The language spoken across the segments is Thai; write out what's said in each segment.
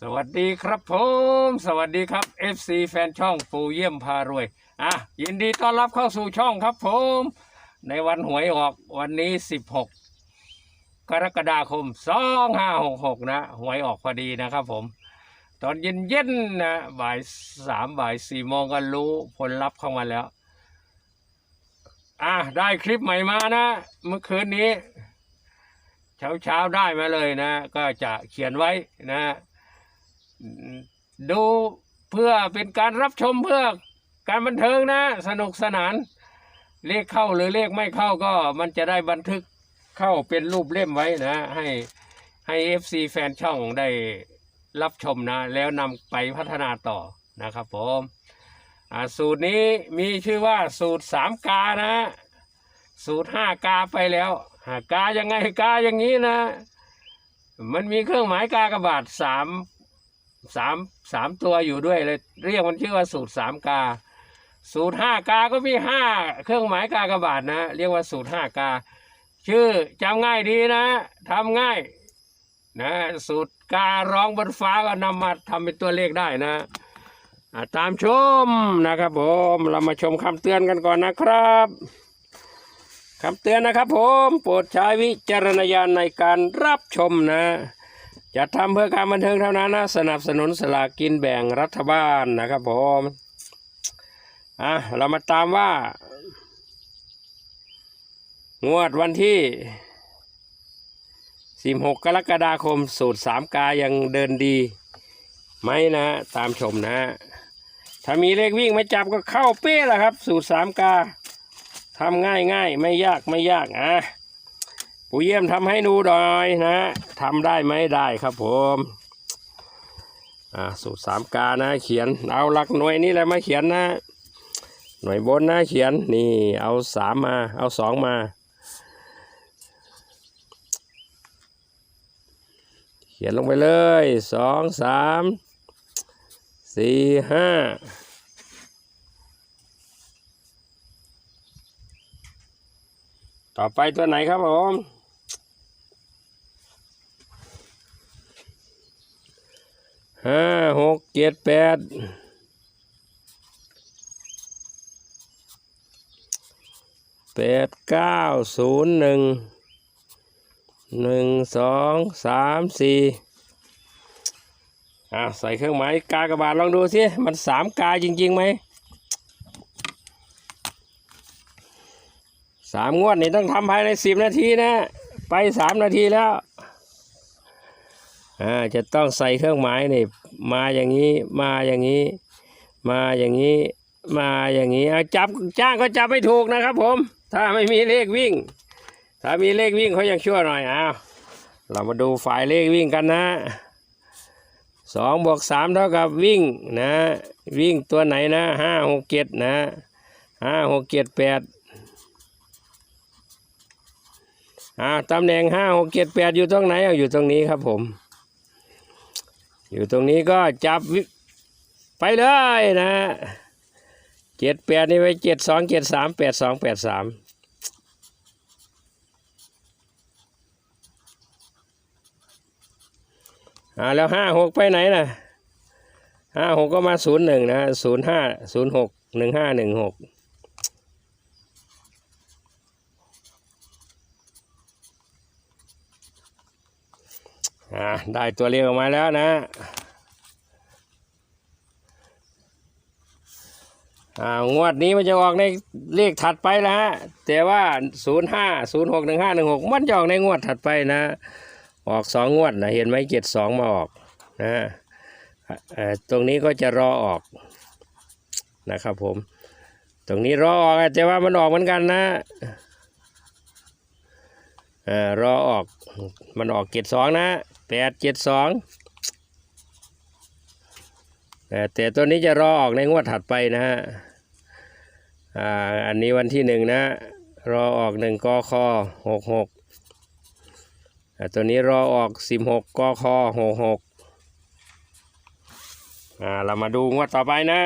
สวัสดีครับผม สวัสดีครับ FC แฟนช่องปูเยี่ยมพารวย อะ ยินดีต้อนรับเข้าสู่ช่องครับผม ในวันหวยออกวันนี้ 16 กรกฎาคม 2566 นะ หวยออกพอดีนะครับผม ตอนเย็นๆนะ บ่ายสามบ่ายสี่โมงก็รู้ผลลัพธ์เข้ามาแล้ว อะ ได้คลิปใหม่มานะ เมื่อคืนนี้ เช้าเช้าๆได้มาเลยนะ ก็จะเขียนไว้นะ ดูเพื่อเป็นการรับชมเพื่อการบันเทิงนะ สนุกสนาน เลขเข้าหรือเลขไม่เข้าก็มันจะได้บันทึกเข้าเป็นรูปเล่มไว้นะ ให้ให้เอฟซีแฟนช่องได้รับชมนะ แล้วนำไปพัฒนาต่อนะครับผมสูตรนี้มีชื่อว่าสูตรสามกานะ สูตรห้ากาไปแล้วหากายังไงกาอย่างนี้นะ มันมีเครื่องหมายกากระบาทสาม สามสามตัวอยู่ด้วยเลย เรียกมันชื่อว่าสูตรสามกา สูตรห้ากาก็มีห้าเครื่องหมายกากระบาทนะ เรียกว่าสูตรห้ากา ชื่อจำง่ายดีนะทำง่ายนะสูตรการ้องบนฟ้าก็นำมาทำเป็นตัวเลขได้นะอะตามชมนะครับผมเรามาชมคำเตือนกันก่อนนะครับคำเตือนนะครับผม โปรดใช้วิจารณญาณในการรับชมนะ จะทำเพื่อการบันเทิงเท่านั้นนะสนับสนุนสลากกินแบ่งรัฐบาลนะครับผมอะเรามาตามว่า งวดวันที่ 16 กรกฎาคมสูตร 3 กายังเดินดีไหมนะตามชมนะถ้ามีเลขวิ่งไม่จับก็เข้าเป๊ะแหละครับ สูตร 3 กาทำง่ายง่ายไม่ยากไม่ยากอะ ปู่เยี่ยมทำให้ดูหน่อยนะทำได้ไหมได้ครับผมอ่าสูตร3กานะ เขียนเอาหลักหน่วยนี่แหละมาเขียนนะ หน่วยบนนะเขียนนี่เอาสามมาเอาสองมา เขียนลงไปเลยสองสามสี่ห้าต่อไปตัวไหนครับผม ห้าหกเจ็ดแปดแปดเก้าศูนย์หนึ่งหนึ่งสองสามสี่อ่าใส่เครื่องหมายกากบาทลองดูสิมันสามกาจริงๆไหมสามงวดนี่ต้องทำภายในสิบนาทีนะ ไปสามนาทีแล้ว อ่าจะต้องใส่เครื่องหมายนี่มาอย่างนี้มาอย่างนี้ มาอย่างนี้ มาอย่างนี้เอาจับจ้างก็จับไม่ถูกนะครับผม ถ้าไม่มีเลขวิ่ง ถ้ามีเลขวิ่งเขายังชั่วหน่อยอ้าวเรามาดูฝ่ายเลขวิ่งกันนะสองบวกสามเท่ากับวิ่งนะวิ่งตัวไหนนะห้าหกเจ็ดนะห้าหกเจ็ดแปดอ่าตำแหน่งห้าหกเจ็ดแปดอยู่ตรงไหนเอาอยู่ตรงนี้ครับผม อยู่ตรงนี้ก็จับไปเลยนะเจ็ดแปดนี่ไปเจ็ดสองเจ็ดสามแปดสองแปดสามอ่าแล้วห้าหกไปไหนนะห้าหกก็มาศูนย์หนึ่งนะศูนย์ห้าศูนย์หกหนึ่งห้าหนึ่งหก ได้ตัวเลขออกมาแล้วนะอ่างวดนี้มันจะออกในเลขถัดไปแล้วฮะแต่ว่าศูนย์ห้าศูนย์หกหนึ่งห้าหนึ่งหกมันจะออกในงวดถัดไปนะ ออกสองงวดนะเห็นไหมเจ็ดสองมาออกนะอ่อตรงนี้ก็จะรอออกนะครับผม ตรงนี้รอออกแต่ว่ามันออกเหมือนกันนะอ่อรอออกมันออกเจ็ดสองนะ แปดเจ็ดสองแต่ตัวนี้จะรอออกในงวดถัดไปนะฮะอ่าอันนี้วันที่หนึ่งนะ รอออกหนึ่งกคหกหกตัวนี้รอออกสิบหกกคหกหกอ่าเรามาดูงวดต่อไปนะ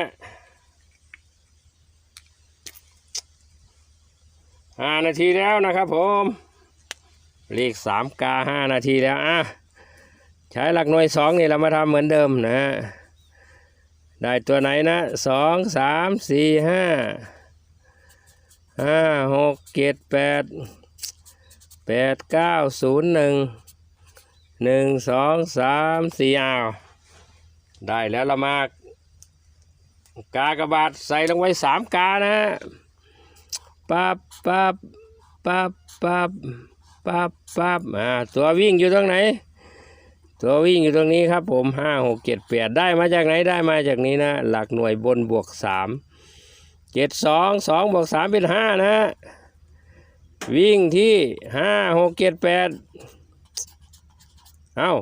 ห้านาทีแล้วนะครับผมเลขสามกาห้านาทีแล้วอะ ใช้หลักหน่วยสองนี่เรามาทำเหมือนเดิมนะได้ตัวไหนนะสองสามสี่ห้าห้าหกเจ็ดแปดแปดเก้าศูนย์หนึ่งหนึ่งสองสามสี่อ้าวได้แล้วเรามากากระบาทใส่ลงไว้สามกานะปั๊บปั๊บปั๊บปั๊บปั๊บปั๊บอ่าตัววิ่งอยู่ตรงไหน ตัววิ่งอยู่ตรงนี้ครับผมห้าหกเจ็ดแปดได้มาจากไหนได้มาจากนี้นะ หลักหน่วยบนบวกสามเจ็ดสองสองบวกสามเป็นห้านะ วิ่งที่ห้าหกเจ็ดแปดเอ้า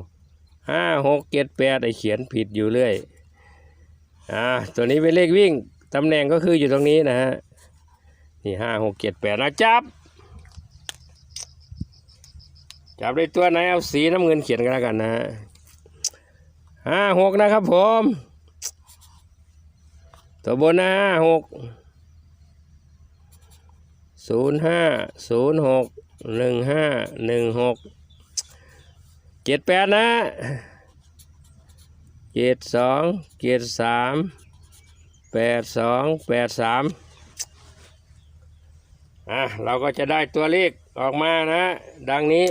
ห้าหกเจ็ดแปดไอเขียนผิดอยู่เรื่อยอ่าตัวนี้เป็นเลขวิ่งตำแหน่งก็คืออยู่ตรงนี้นะฮะนี่ห้าหกเจ็ดแปดนะจับ จับได้ตัวไหนเอาสีน้ำเงินเขียนกันแล้วกันนะฮะห้าหกนะครับผม ตัวบนนะห้าหกศูนย์ห้าศูนย์หกหนึ่งห้าหนึ่งหกเจ็ดแปดนะเจ็ดสองเจ็ดสามแปดสองแปดสามอะเราก็จะได้ตัวเลขออกมานะ ดังนี้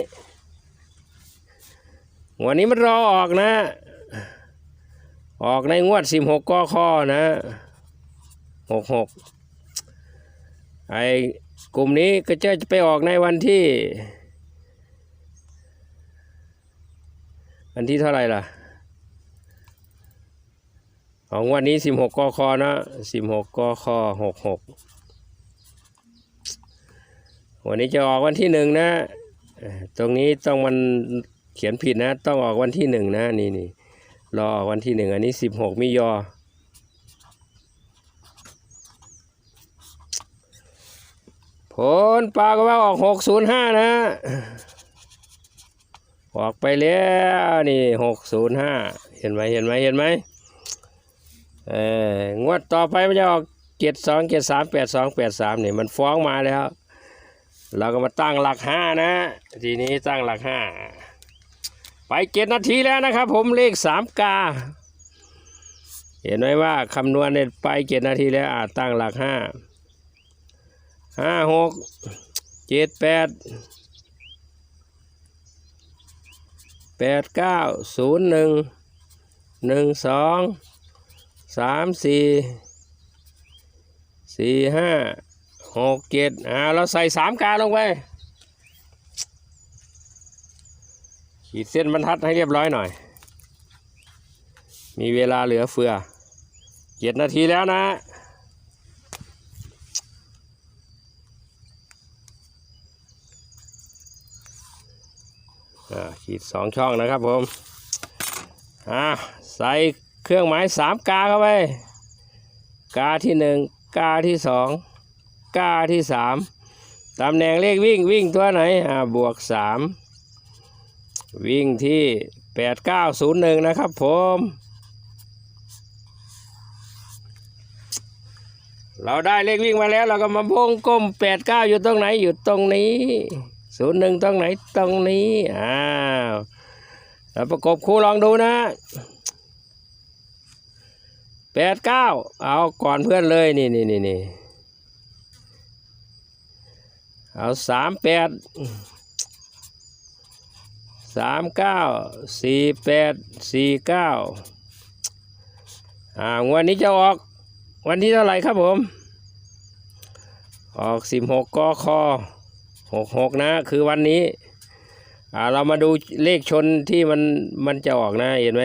วันนี้มันรอออกนะ ออกในงวดสิบหกกข้อนะหกหกไอ้กลุ่มนี้ก็จะไปออกในวันที่ วันที่เท่าไหร่ล่ะ ของวันนี้สิบหกกคอนะสิบหกกคหกหกวันนี้จะออกวันที่หนึ่งนะ ตรงนี้ต้องมัน เขียนผิดนะ ต้องออกวันที่หนึ่งนะนี่นี่รอออกวันที่หนึ่งอันนี้สิบหกมิยอผลปลาก็ว่าออกหกศูนย์ห้านะ ออกไปแล้วนี่หกศูนย์ห้าเห็นไหมเห็นไหมเห็นไหมเอองวดต่อไปมันจะออกเจ็ดสองเจ็ดสามแปดสองแปดสามนี่มันฟ้องมาแล้ว เราก็มาตั้งหลักห้านะ ทีนี้ตั้งหลักห้า ไปเจ็ดนาทีแล้วนะครับ ผมเลขสามกา เห็นไหมว่าคำนวณเนี่ยไปเจ็ดนาทีแล้วอาจตั้งหลักห้าห้าหกเจ็ดแปดแปดเก้าศูนย์หนึ่งหนึ่งสองสามสี่สี่ห้าหกเจ็ดอ่าเราใส่สามกาลงไป ขีดเส้นบรรทัดให้เรียบร้อยหน่อย มีเวลาเหลือเฟือเจ็ดนาทีแล้วนะอ่าขีดสองช่องนะครับผม อ่า ใส่เครื่องหมายสามกาเข้าไป กาที่หนึ่งกาที่สองกาที่สามตำแหน่งเลขวิ่งวิ่งตัวไหน อ่า บวกสาม วิ่งที่แปดเก้าศูนย์หนึ่งนะครับผม เราได้เลขวิ่งมาแล้ว เราก็มาวงกลมแปดเก้าอยู่ตรงไหนอยู่ตรงนี้ศูนย์หนึ่งตรงไหนตรงนี้ อ้าวเราประกบคู่ลองดูนะแปดเก้าเอาก่อนเพื่อนเลยนี่นี่นี่นี่เอาสามแปด สามเก้าสี่แปดสี่เก้าอ่างวันนี้จะออกวันที่เท่าไหร่ครับผม ออกสิบหกกคหกหกนะ คือวันนี้อ่าเรามาดูเลขชนที่มันมันจะออกนะเห็นไหม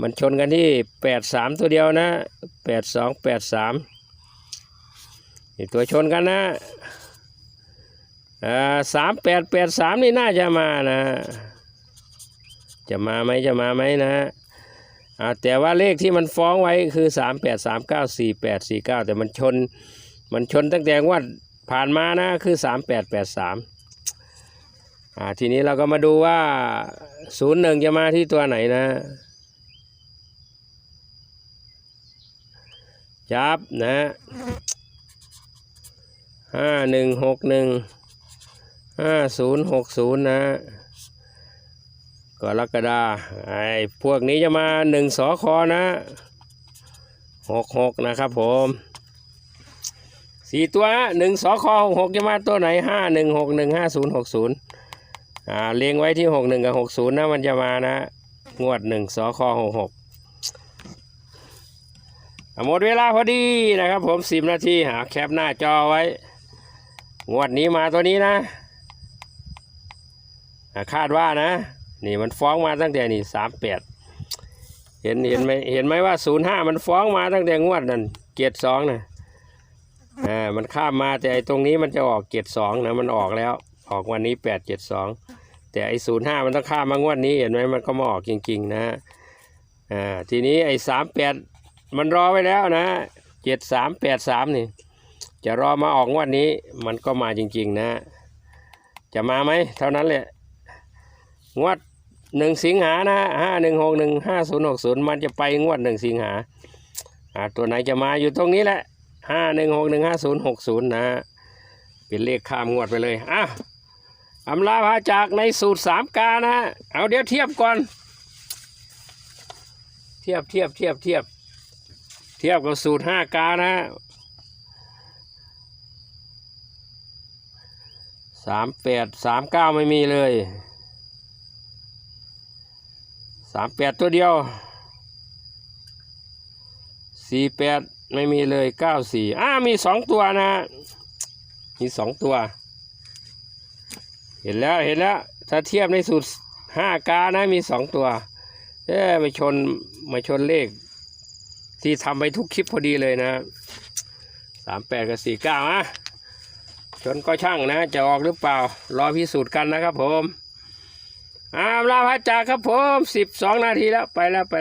มันชนกันที่แปดสามตัวเดียวนะแปดสองแปดสามนี่ตัวชนกันนะอ่าสามแปดแปดสามนี่น่าจะมานะ จะมาไหมจะมาไหมนะอ่าแต่ว่าเลขที่มันฟ้องไว้คือสามแปดสามเก้าสี่แปดสี่เก้าแต่มันชน มันชนตั้งแต่งวดผ่านมานะคือสามแปดแปดสามอ่าทีนี้เราก็มาดูว่าศูนย์หนึ่งจะมาที่ตัวไหนนะจับนะห้าหนึ่งหกหนึ่งห้าศูนย์หกศูนย์นะ กรกฎาไอ้พวกนี้จะมาหนึ่งสอคอนะหกหกนะครับผมสี่ตัวหนึ่งสอคอหกหกจะมาตัวไหนห้าหนึ่งหกหนึ่งห้าศูนย์หกศูนย์อ่าเรียงไว้ที่หกหนึ่งกับหกศูนย์นะมันจะมานะ งวดหนึ่งสอคอหกหกหมดเวลาพอดีนะครับผมสิบนาทีหาแคปหน้าจอไว้ งวดนี้มาตัวนี้นะคาดว่านะ นี่มันฟ้องมาตั้งแต่นี่สามแปดเห็นเห็นไหมเห็นไหมว่าศูนย์ห้ามันฟ้องมาตั้งแต่งวดนั่นเกียรสองนะอ่ามันข้ามมาแต่ไอ้ตรงนี้มันจะออกเกียรสองนะมันออกแล้ว ออกวันนี้แปดเจ็ดสองแต่ไอ้ศูนย์ห้ามันต้องข้ามมางวดนี้เห็นไหมมันก็มาออกจริง ๆ นะอ่าทีนี้ไอ้สามแปดมันรอไว้แล้วนะเจ็ดสามแปดสามนี่ จะรอมาออกงวดนี้มันก็มาจริง ๆ นะ จะมาไหมเท่านั้นแหละงวด หนึ่งสิงหานะห้าหนึ่งหกหนึ่งห้าศูนย์หกศูนย์มันจะไปงวดหนึ่งสิงหาอ่าตัวไหนจะมาอยู่ตรงนี้แหละห้าหนึ่งหกหนึ่งห้าศูนย์หกศูนย์นะเป็นเลขข้ามงวดไปเลยอะอำลาพาจากในสูตรสามกานะเอาเดี๋ยวเทียบก่อน เทียบเทียบเทียบเทียบเทียบกับสูตรห้ากานะสามแปดสามเก้าไม่มีเลย สามแปดตัวเดียวสี่แปดไม่มีเลยเก้าสี่อ้ามีสองตัวนะ มีสองตัว เห็นแล้วเห็นแล้ว ถ้าเทียบในสูตรห้ากานะมีสองตัว เอ๊ะมาชนมาชนเลข ที่ทำไปทุกคลิปพอดีเลยนะสามแปดกับสี่เก้าอะชนก็ช่างนะ จะออกหรือเปล่า รอพิสูจน์กันนะครับผม อามลาพระจากครับผมสิบสองนาทีแล้วไปแล้วไป